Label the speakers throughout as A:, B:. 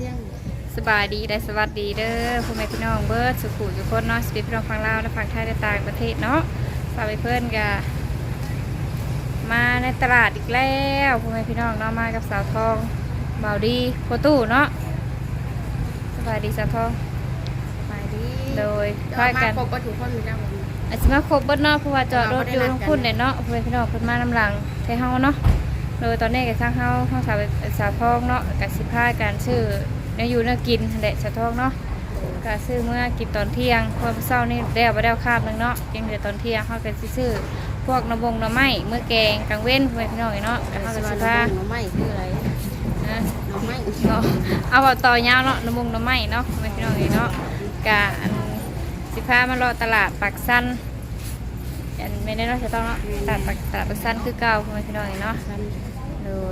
A: สียง
B: สบายดีและสวัสดีเด้อพ่อแม่พี่น้องเบิร์ดสุขุทุกคนเนาะสปีพี่น้องฟังลาวและฟังไทยและต่างประเทศเนาะฝากไปเพื่อนกะมาในตลาดอีกแล้วพ่อแม่พี่น้องเนาะมากับสาวทองเบาดีโพตู้เนาะสบายดีสาวทอง
A: ไปดี
B: โดย
A: ค
B: ค่
A: อ
B: อยย
A: กั
B: กันน
A: ครบวัตถุคนอยู่จังหวัด
B: อาจจะมาครบเบิดเนาะเพราะว่าจอดรถอยู่ทั้งพุ่นเลยเนาะพ่อแม่พี่น้องเพิ่นมานำหลังไทเฮาเนาะ โดยตอนนี้ก็สร้างเฮาเฮาสาวสาวทองเนาะกับสิพาการชื่อเนื้ออยู่เนื้อกินแหละสาวทองเนาะก็ซื้อเมื่อกินตอนเที่ยงเพราะว่าเช้านี่ได้เอาไปได้คาบนึงเนาะยังเหลือตอนเที่ยงเขาก็สิซื้อพวกน้ำบงน้ำไม้เมื่อแกงกลางเว้นไปพี่น้องเนาะก็เขาก็สิพา
A: หน่อไม้คืออะไร
B: นะ
A: น่อไม้
B: เนาะเอาเอาต่อยาวเนาะน้ำบงน้ำไม้เนาะไปพี่น้องเนาะกะอันสิพามารอตลาดปักสันอันไม่ได้เนาะจะต้องเนาะตลาดปักตลาดปักสันคือเก่าไปพี่น้องเนาะ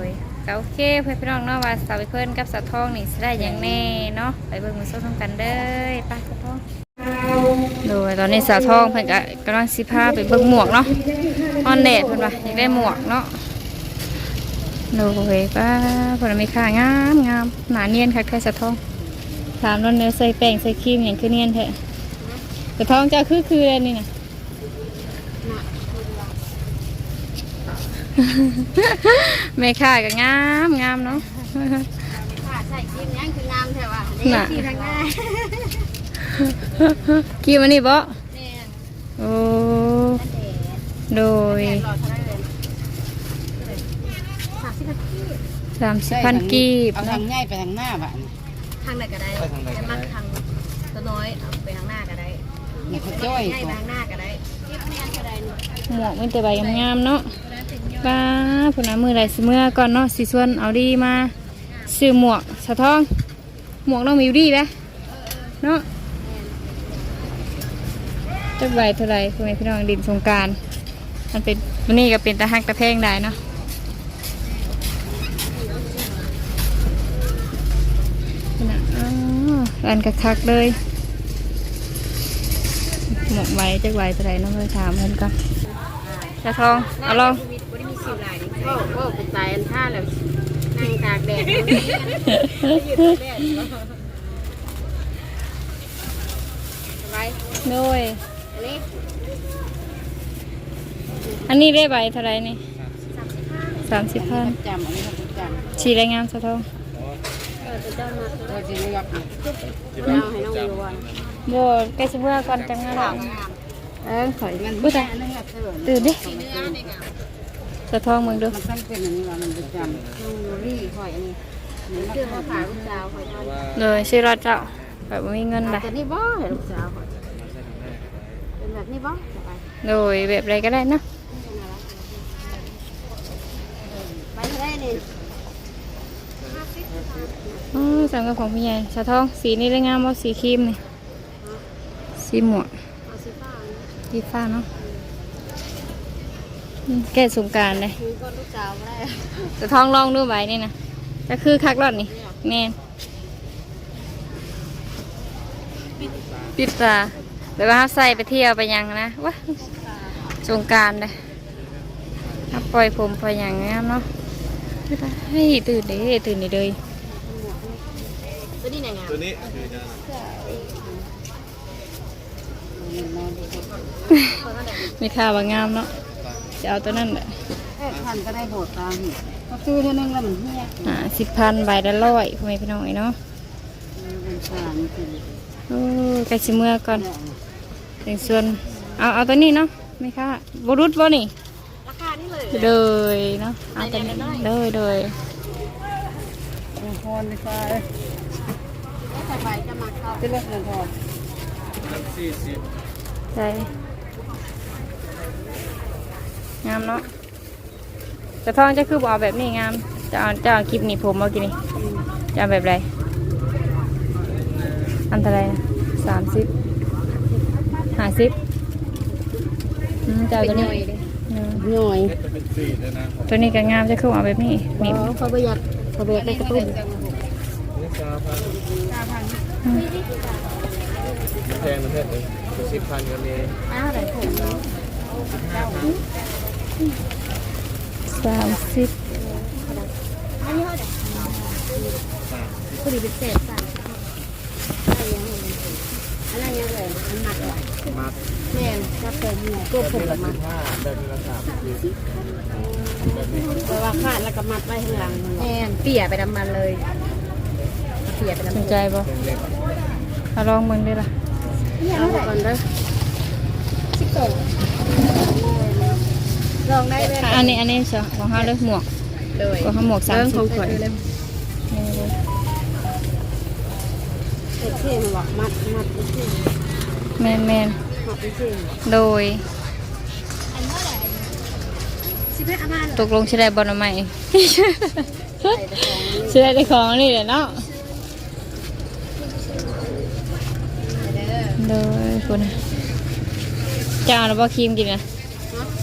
B: ยก็โอเคเพื่อนพี่น้องเนาะว่าสาวเพิ่อนกับสาวทองนี่สิได้อย่างแน่เนาะไปเบิ่งมือส้มกันเด้อไปสาวทองโดยตอนนี้สาวทองเพิ่อนก็กำลังสิพาไปเบิ่งหมวกเนาะออนแดดเพิ่อนว่าอยากได้หมวกเนาะโดยป้าเพิ่นมีค่างามงามหนาเนียนค่ะแค่สาวทองถามแล้วเนื้อใส่แป้งใส่ครีมอย่างคือเนียนแท้สาวทองจ้าคือคืออะไรนี่น่ะ
A: น่ะ
B: แม่ค่าก็งามงามเนาะ
A: ค่ะใส่ครีมยังคืองามแท้ว่ะ
B: น่ะ
A: ครีมทางหน้า
B: ครีมอันนี้บ่
A: เนี่ย
B: โอ้
A: แดด
B: โดย
A: แดดหลอดเท่าไหรเลยสามสิบนาที
B: สามสิบพันกีบ
C: เอาทางง่ายไปทางหน้าบ้าน
A: ทางไหนก็ได้
C: ไปทางไหนก็ได้
A: แต่มักทางตัวน้อยเอาไปทางหน้าก็ได้
C: นี่เขาจ้อย
A: ง่ายไป
C: ก่อน
A: ทางหน้าก็ได้คลิปเนี่ยก็ได้นี่
B: หมวกมันแต่ใบงามๆเนาะ ป้าผุนน้ำมือไรสิเมื่อก่อนเนาะสิส่วนเอาดีมาซื้อหมวกสะท้อง หมวกน้องมิวดีไหมเนาะจักใบเท่าไรคุณแม่พี่น้องดินสงการมันเป็นมันนี่ก็เป็นตะหักตะแพงได้เนาะนะอ๋ออันคักเลยหมวกใบจักใบเท่าไหรน้องเลยถามเพิ่นก่อนสะทองเอาลอง
A: ชีวิตบ่ได้มีสิวหลายนี่ก็ก็เป็นตายอันท่าแล้วนั่งตากแดดยืดแดดสบาย
B: โดย
A: อันนี้
B: อันนี้ได้ใบเท่าไหรนี่สามสิบพัน
C: จำอันนี้เขาจำ
B: ชีแรงงามสะท้อง
A: เออจะเจ้ามา
C: เราจะเลือก
A: เอาให้น้องดูวัน
B: โบใกล้สิเมื่อก่อนจังงานหลังเออขอย
C: มัน
B: อุ้ย
C: แต่
B: ตาย
C: อันนึงอะเธอ
B: ตื่นดิ
A: เนื้อนี่ค่ะ
B: สะท้องมึงดู
C: มันต้องเป็นอันนี้ว่ามันประจ
A: น้องดูรี่หอยอันนี้คือเขาผ่าลูกสาวหอยทอด
B: เลยชื่อรอดเจ้าแบบบ่มีเงินเลย
A: แต่นี่บ่เห็นลูกสาวหอยเป็นแบบนี้บ่สบาย
B: โดยแบบไรก็ได้เนอะ
A: ไปเท่าไรนี่
B: อ๋อสำกับของพี่ใหญ่สะท้องสีนี้ได้งามว่าสีครีมนี่สีหมวก
A: เอาสีฟ้า
B: สีฟ้าเนาะอืม แก้สงกรารเลย
A: คือก็ลูกสาวได้
B: สะท้องลองดูใบนี่นะก็คือคักรอดนี่แน่นปิดตาแบบว่าเราใส่ไปเที่ยวไปหยังนะวะสงกรารเลยถ้าปล่อยผมไปอย่างงามเนาะให้ยตื่นเด้ตื่นนี่เลย
A: ตัวนี้ไหนงาม
D: ตัวนี้คือจะ
B: มีค่าว่างามเนาะ จะเอาตัวนั้นแหละำ
C: แค่พันก็ได้โบดตามนี่ก็ซื้อเท่านึงแล้วมันเหี้ย
B: อ่าสิบพันใบละร้อยพ่อแม่พี่น้องไอ้เนาะ
C: เป็นสารคือ
B: โอ้ใกล้สิเมื่อก่อนถึงส่วนเอาเอาตัวนี้เนาะไม่ค่ะบรุษบ่นี่
A: ราคานี่เลย
B: เลยเนาะเอาตัวนี้เลยเลย
C: เป็นพรดีกว่า
A: ได้สบายจะมาเข้า
C: จะเลือกเงินพร
D: สี่สิบ
B: ใช่ งามเนาะแต่ทองจะคือบอกเอาแบบนี้งาม จะเอาจะเอาคลิปนี้ผมเอากี่นี่จะเอาแบบไรอันเท่าไหรสามสิบห้าสิบอืมจะเอาตัวนี้อืม
C: หน่อย
D: จะเป็นสี่เลยนะ
B: ตัวนี้ก็งามจะคือเอาแบบนี้นี่
A: เขาประหยัดเขาประหยัดได้กระตุ้น
D: นี่สามพัน
B: อืม
D: แพงนะเพื่อนเลยตัวสิบพันก็มี
A: อ้าวไหนผม
B: สามสิบ
A: อันนี้เท่าไหร่พอดีเป็นเศษสั่นอะไรยังไงอะไรยังไงมันหนักเลย
D: มา
A: แม่กระผมเนี่ยตัวผม
D: ละ
A: มัด
D: บห้าเดินละสามสิบ
A: แต่ว่าขาดแล้วก็มัดไว้ข้างหลังแม่เปี่ยไปดำมันเลยเปี่ยไปดำมัน
B: นใจบ่เอาลองมึงได้ล่ะ
A: เอาก่อนเด้อสิบสอง ลองได้ไหม
B: อะอันนี้อันนี้เชียวของเฮาเลยหมวก
A: เลย
B: ของเฮาหมวกสามสิบ
A: ข่อยเอ็ดเท่มาบอกมัดมัดไปเท่
B: แมนแมน
A: มัดไปเท่
B: โดย
A: สิบเอ็ดอามา
B: ตกลงใช้ได้บอลไหมใช้ได้ในของนี่แหละเนาะโดยคุณจะเอาหรือว่าครีมกินนะ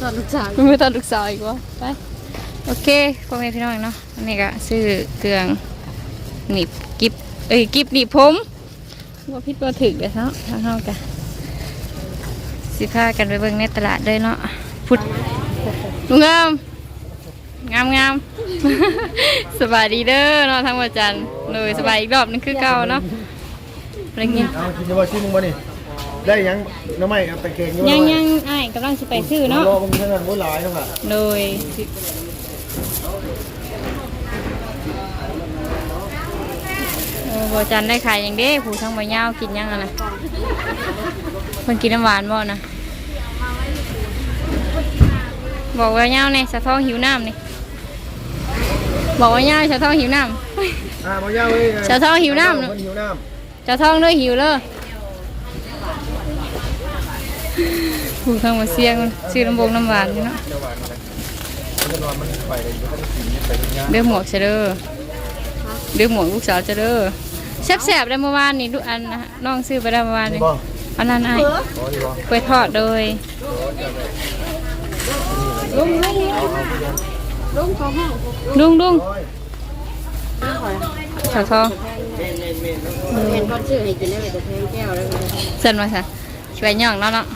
A: ตอนลูกสาว
B: ไม่ต้องลูกสาวอีกวะไป โอเคพ่อแม่พี่น้องเนาะอันนี้ก็ซื้อเครื่องหนีบกิบเอ้ยกิบหนีบผมว่าพิดว่าถึกเลยเนาะทางเฮากันสิพากันไปเบิ่งในตลาดเลยเนาะพุดลุงงามงามงามสบายดีเด้อเนาะทั้งวันจันทร์เลยสบายอีกรอบนึงคือเก่าเนาะอะไรเงี้ย
D: เอากินจะว่าชิ้นมึงบ่นี่ ได้ยังน้ำไม่เอาตะเกียงอยู่
B: ยังยังไอ้ายกำลังสิไปซื้อเนาะ
D: รอมึงเท่านั้นบ่หลายเท่าไหร่
B: โดยโอ้บจันได้ขายอย่างเด้ผู้ทั้งใบยาวกินยังอะนะเพิ่นกินน้ำหวานบ่นะบอกว่าเงาวเนี่ยสะท้องหิวน้ำนี่บอกว่าเงาวสะท้องหิวน้
D: อ่าบ่ยาวเว้ยำ
B: สะท้องหิวน้ำ
D: คนหิวน้
B: สะท้องด้วยหิวเลย ผู้ทั้งมาเสียงซื้อน้ำบงน้ำหวานอยู่เนาะำ
D: จะหวานอะไรมันจะนอนมันไปเลยมันก็ได้กินไปทุกอย่าง
B: เดือหมวกเชเด้อเดือหมวกลูกสาวเชเด้อแซ่บๆได้เมื่อวานนี่ลูกอันนะน้องซื้อไปได้เมื่อวานนี่
D: บ่
B: อันนั้นไอ้
D: อ๋อดีบ่
B: กล้วยทอดโดย
A: ลุงลุงลุงเขาห้อง
B: ลุงลุง
D: โอ้ย
A: ห้าหอย
B: สาวทอง
A: เห็นคนชื่อให้กินได้เลยแต่เพลงแก้วแล้ว
B: เส้นมาซะช่วยย่องเนาะเนาะ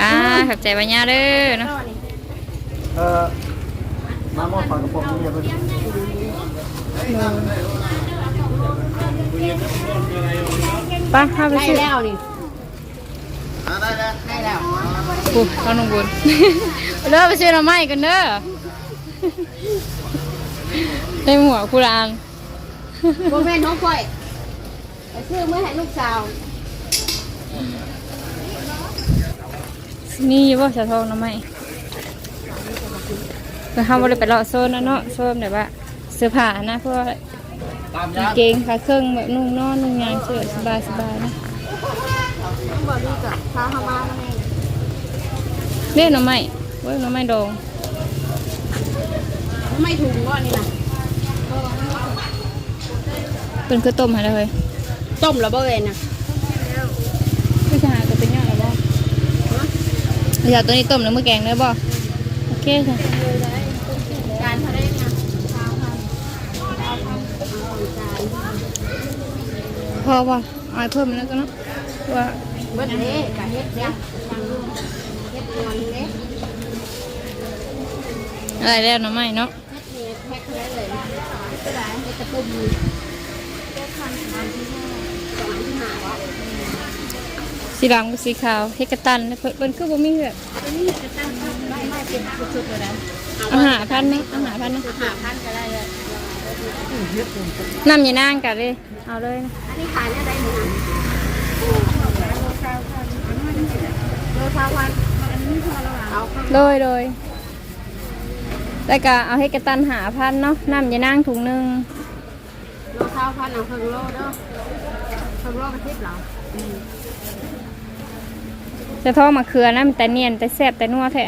B: อ่าขอบใจปัญญาเด้อเนาะ
D: เอ่อมาหม้อปลากระป๋องนี่เพิ่น
B: ไป้าพาไป
A: ได้
B: ซื้อ
A: แล้วนี่
D: อ่าได้แล้ว
A: ได้แล้ว
B: ปุ๊บเอาลงบุญเด้อไปซื้อหน่อไม้กันเด้อได้หมวกคุราน
A: โบแม่น้องค่อยไปซื้อเมื่อให้ลูกสาว
B: นี่อยู่บ่สาวทองหน่อไม้เพื่อเฮาบ่ได้ไปเลาะโซนนะเนาะโซนแบบว่าเสื้อผ้านะเพราะว่า
D: ตาม
B: กางเกงขาเครื่องแบบนุ่งนอนนุ่งยางเสื้อสบายสบายๆนะ
A: ต้องบอกนี่กับพาเขามาแล้วไง
B: เรียกหน่อไม้เว้ยหน่อไม้ดอง
A: ไม่ถูกว่านี่นะ
B: เป็นคือต้มให้ได้เลย
A: ต้มแล้วบ่เวนนะ
B: ไม่ใช่หาตัวเป็นยังไงบ่ อยากตัวนี้ต้มแล้วมือแกงได้บ่โอเคค่ะ
A: การเขาได้นะพ
B: อบ่เอาให้เพิ่มแล้วกันเนาะว่า
A: เบิดเด้กับเฮ็ดเด้ทางลูกเฮ็ดนวลเด้
B: อะไรแล้วน่อไม้เนาะ
A: เฮ็ดแพ็คได้เลยก็ได้เฮ็ดตะปุ่มเฮ็ดพันสามที่ห้าสองที่ห้าวะ
B: สีดำกับสีขาวเฮดกะตันเพิ่นเพิ่นคือบ่มีแบบ
A: นี่ได้ได้เป็นสุดๆเลยนะ
B: อาหารพันนะอาหารพันนะ
A: หาพันก็ได้เลย
B: น้ำยานางกันเลยเอาเลยนะ
A: อันนี้ขายได้ไหมหนูนะโลชาวพันโลชาวพันอันนี้พอแล้วเอา
B: โดยโดยแล้วก็เอาให้กระตันหาพันเนาะน้ำยานางถุงหนึง
A: โลชาวพันเอาครึ่งโลเด้อครึ่งโลกระทิบเหรอ
B: จะทอดมะเขือนะมันแต่เนียนแต่แซ่บแต่นัวแท้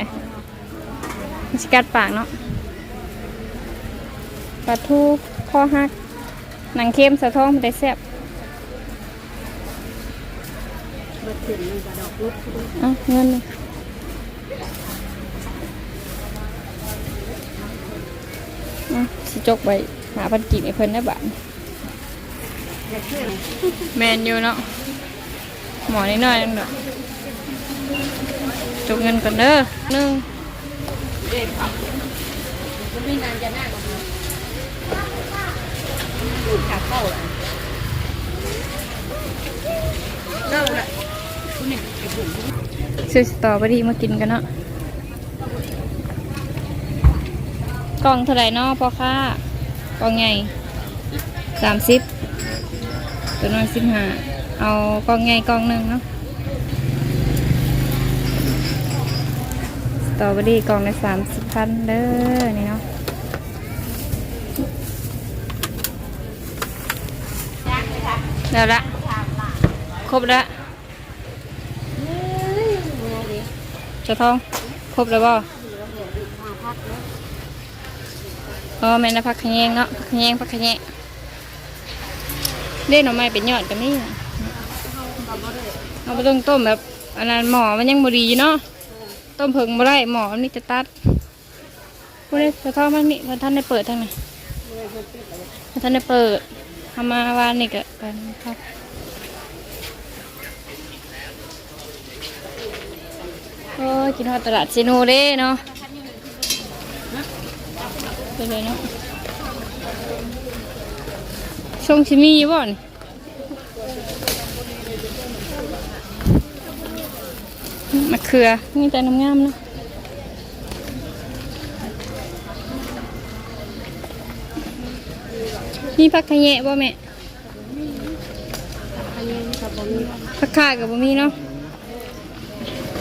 B: มันสิกัดปากเนาะปลาทูคอหักหนังเค็มสะท้องได้แซ่บ
A: เบิดขึ้นมันก็ดอกลุก
B: อะเงินอะสิจกไปหาพันกีบไอ้เพิ่นได้บาท
A: อยาน
B: แมนอยู่เนาะหมอนิดหน่อยนึงเด้อ จกเงินก่อนเด้อหนึ่ง
A: มันมีงานจะหน้ากับเราขาเข้าอะเล่าละ
B: ซื้อสตรอเบอรี่มากินกันเนาะกล่องเท่าไหร่นาะพ่อค้ากล่องใหญ่สามสิบตัวน้อยสิบห้าเอากล่องใหญ่กล่องหนึ่งเนาะ ตรอเบอรี่กล่องละสามสิบพันเด้อนี่เนาะเดี๋ยวละครบแล้วจ้าทองครบแล้วบ่อ๋อแม่นะพักขยงเนาะพักขยงพักขะแยงเล่นหน่อไม้เป็นยอดกันนี่เอาไปต้องต้มแบบอันนั้นหมอมันยังบดีเนาะ ต้มเพิงบ่ได้หมอมันมีแต่ตัดพูดเลยเจ้าทอมันนี่มันท่านได้เปิดทางไหนมันท่านได้เปิดทำมาวานนี่ก็กันครับโอ้ยกินฮอดตลาดซีโนเด้เนาะเป็นเลยเนาะช่งชิมีอยู่บ่อน มะเขือมีแต่น้ำงามนะมีผักขะแยะบ่แม่ผักข่ากับบ่มีเนาะ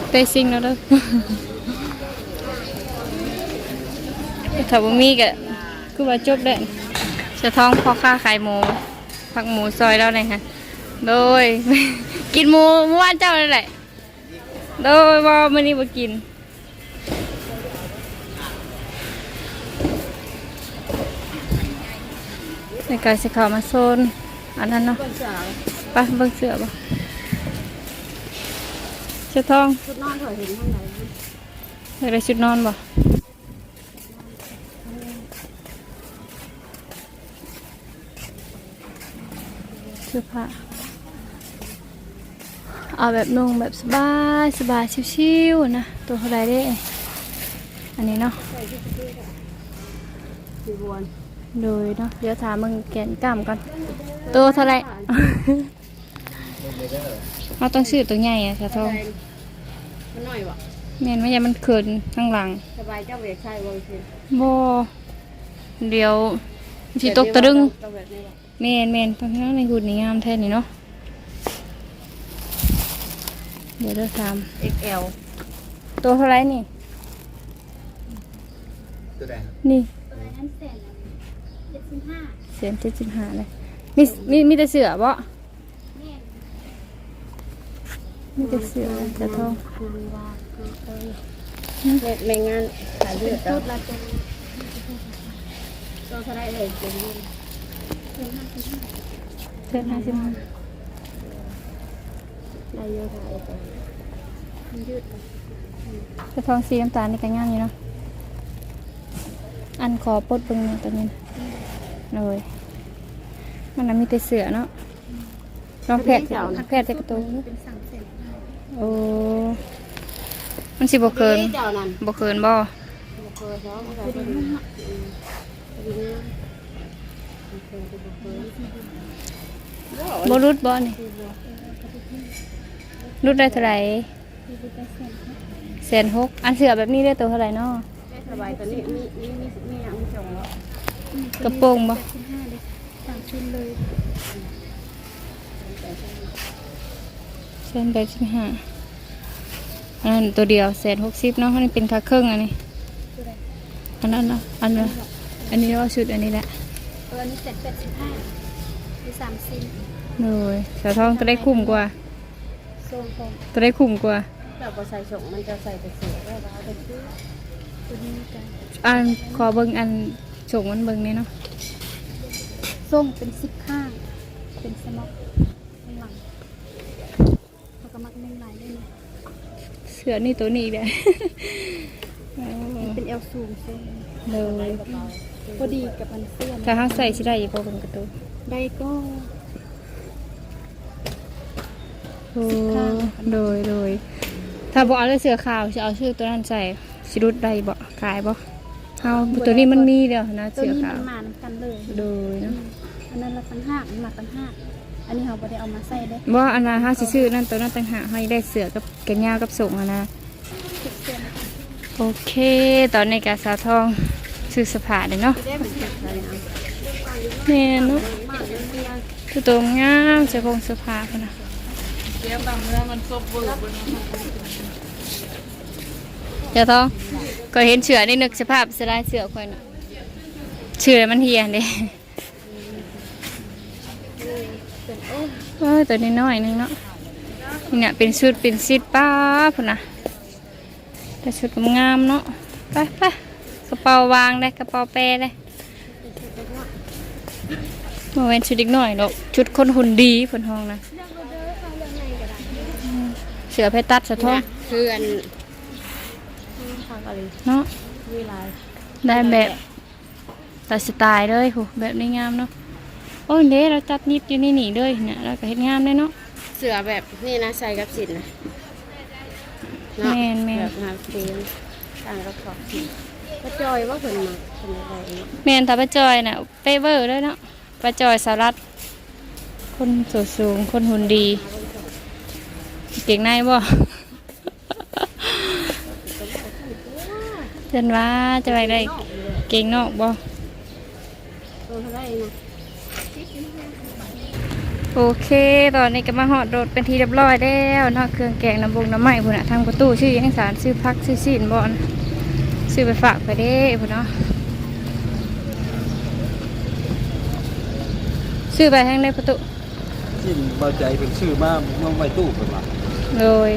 B: ไปซิงแล้วเด้อถ้าบ่มีก็คือว่าจบได้จะท้องพอค้าขายหมูผักหมูซอยแล้วเลยค่ะ โดย กินหมูเมื่อวานเจ้านั่นแหละ โดยว่ามื้อนี้บ่กิน ในการสิเขามาโซน อันนั้นเนาะไปเบิ่งเสือบ่เสื้อทอง
A: ชุดนอนเถอะเห็นข้างใน
B: อยากได้ชุดนอนบ่เสื้อผ้า เอาแบบนุ่งแบบสบายสบายชิวๆนะ ตัวเท่าไรเด้อันนี้เนาะโดยเนาะเดี๋ยวถามมึงแกนกล้ามก่อนตัวเท่าไรเราต้องซื้อตัวใหญ่อะสะทอง
A: มันน่อยวะ
B: แม่นไม่ใช่มันเขินข้างหลัง
A: สบายเจ้าเวทใช่บ่สิ
B: บ่เดี๋ยวสิตกตะดึง
A: เจ้าเวทนี่วะ
B: แม่นแม่นตอนนั้ในหุ่นนี่งามแท้นี่เนาะ เดี๋ยวเราถาม
A: XL
B: ตัวเท่าไหรนี่
D: ตัวแดง
B: นี่เสียนเจ็ดสิบห้าเลยมีมีมีแต่เสือบ่มีแต่เสือแต่ทอง
A: เวทแม่งานขายเลือดชุดละตัวตัวเท่าไรเลยเป็น
B: เส้นห้าสิบห้า
A: ได้เยอะค่ะยืด
B: แต่ทองสีน้ำตาลนี่ก็งามอยู่เนาะ อันขอปลดเบิ่งหน่อยตัวนี้นะเลยมันน่ะมีแต่เสือเนาะลองแพทย์แพทย์แต่กระตุ้โอ้มันสิบ่เกิน
A: เจ้านั่น
B: บ่เกินบ่
A: บ่เคยซ้อบ่เคยดีนะดีนะเคยบ่เคย
B: บ่รุดบ่นี่ รุดได้เท่าไหร่แสนหกอันเสือแบบนี้ได้ตัวเท่าไหร่เนาะ
A: ได้สบายตอนนี้มีมีมีมีอย่างมีจงแล้ว
B: กระโปรงบ่แสนแปดสิบห้าอันนั้นตัวเดียวแสนหกสิบเนาะอันนี้เป็นคาเครื่องอันนี้อันนั้นเนาะอันนั้อันนี้ว่าชุดอันนี้แหละ
A: ตัวนี้เจ็ดแปดสิบห้าที่สามสิบ
B: เลยสาวทองก็ได้คุ้มกว่า
A: โซนผม
B: ก็ได้คุ้มกว่า
A: เราก็ใส่ชงมันจะใส่แต่เสือแล้วเราเอาไปซื้อตัวนี้กัน
B: อันขอเบิ่งอันส่งมันเบิ่งนี่เนาะ
A: ส่งเป็นสิบข้าง เป็นสมอกข้างหลังเขาก็มักเล่นลายเล่น
B: เสื้อนี่ตัวนี้อีกแหละ
A: เป็นเอวสูงเส้น
B: เลย
A: พอดีกับมันเสื้อ
B: ถ้าเฮาใส่สิได้อีกบ่เบิ่งกระตู
A: ได้ก็
B: โอ้โดยโดยถ้าบ่เอาเลยเสื้อขาวสิเอาชื่อตัวนั้นใส่สิรุดได้บ่ขายบ่เฮาตัวนี้มันมีเดียวนะ
A: ตัว
B: เสื้อ
A: นี้
B: ขา
A: มั
B: น
A: มานำกันเลย
B: โดยเนาะ
A: อันนั้นเราตั้งห้ามันมาตั้งห้าอันนี้เราไ่ได้เอามาใส่ได้
B: บ่อันนั้นเฮาสิซื้อนั่นตัวนั้นต่างหากเฮาได้เสื้อกับแขนยาวกับส่งอะนะ
A: สิบเซน
B: โอเค ตอนนี้กาสาวทองซื้อสภาเด้เนาะ
A: ได้เหมือนกันเลยนะ
B: แม่นเนาะ คือตัวงามเสื้อผงเสื้อผ้าพุ่นนะ
C: เดี๋ยวบางเรื่องมันซบเบอร์บน
B: เจ้าทองก็เห็นเสือนี่นึกสภาพสลายเสือค่อยน่ะเชื่อมันเฮียเด้เอ้ยตัวนี้น้อยนึงเนาะนี่เนี่ยเป็นชุดเป็นซิดป้าพุ่นนะแต่ชุดงามเนาะไปไปกระเป๋าวางได้กระเป๋าแปรได้มาเว้นชุดอีกหน่อยดอกชุดคนหุ่นดีผนห้องนะ สือเพชรตัดสะท้อง
A: คืออันทางอะไร
B: เนาะ
A: วิไล
B: ได้แบบแต่สไตล์เลยโหแบบนี้งามเนาะโอ้ยเด้เราจัดนิดอยู่นี่หนีเลยเนี่ยเราก็เฮ็ดงามเลยเนาะ
A: เสือแบบนี่นะใส่กับสินนะ
B: แม่นแม่น
A: แบบงานเฟรมต่างกับขอบสินก็จอยว่าคนมาคนอะไรเนาะ
B: แมนถ้าป้าจอยน่ะเปเวอร์เลยเนาะป้าจอยสารัตคนสูงสูงคนหุ่นดี เก่งในบ่เจนว่าจะไปได้เก่งนอกบ่โอเค ตอนนี้ก็มาหอดรถเป็นทีเรียบร้อยแล้วนาะเครื่องแกงน้ำบงน้ำไหม้พุ่นน่ะทางประตูชื่อยังสารซื้อพักซื้อซีนบ่อนซื้อไปฝากไปเด้พุ่นเนาะซื้อไปทางในประตู
D: ที่เบาใจเป็นชื่อมาเมื่อไม่ตู้เป็นมา
B: เลย
D: เลย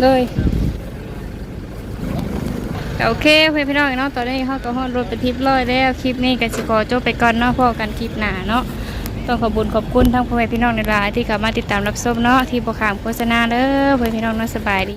B: เลยโอเคเพื่อนพี่น้องเนาะตอนนี้เขาก็ฮอดรถไปทิพย์ร้อยแล้วคลิปนี้กันสิขอจบไปก่อนเนาะพอกันคลิปหน้าเนาะต้องขอบุญขอบคุณทั้งพ่อแม่พี่น้องในรายที่เข้ามาติดตามรับชมเนาะที่บ่ขามโฆษณาเด้อเพื่อนพี่น้องเนาะสบายดี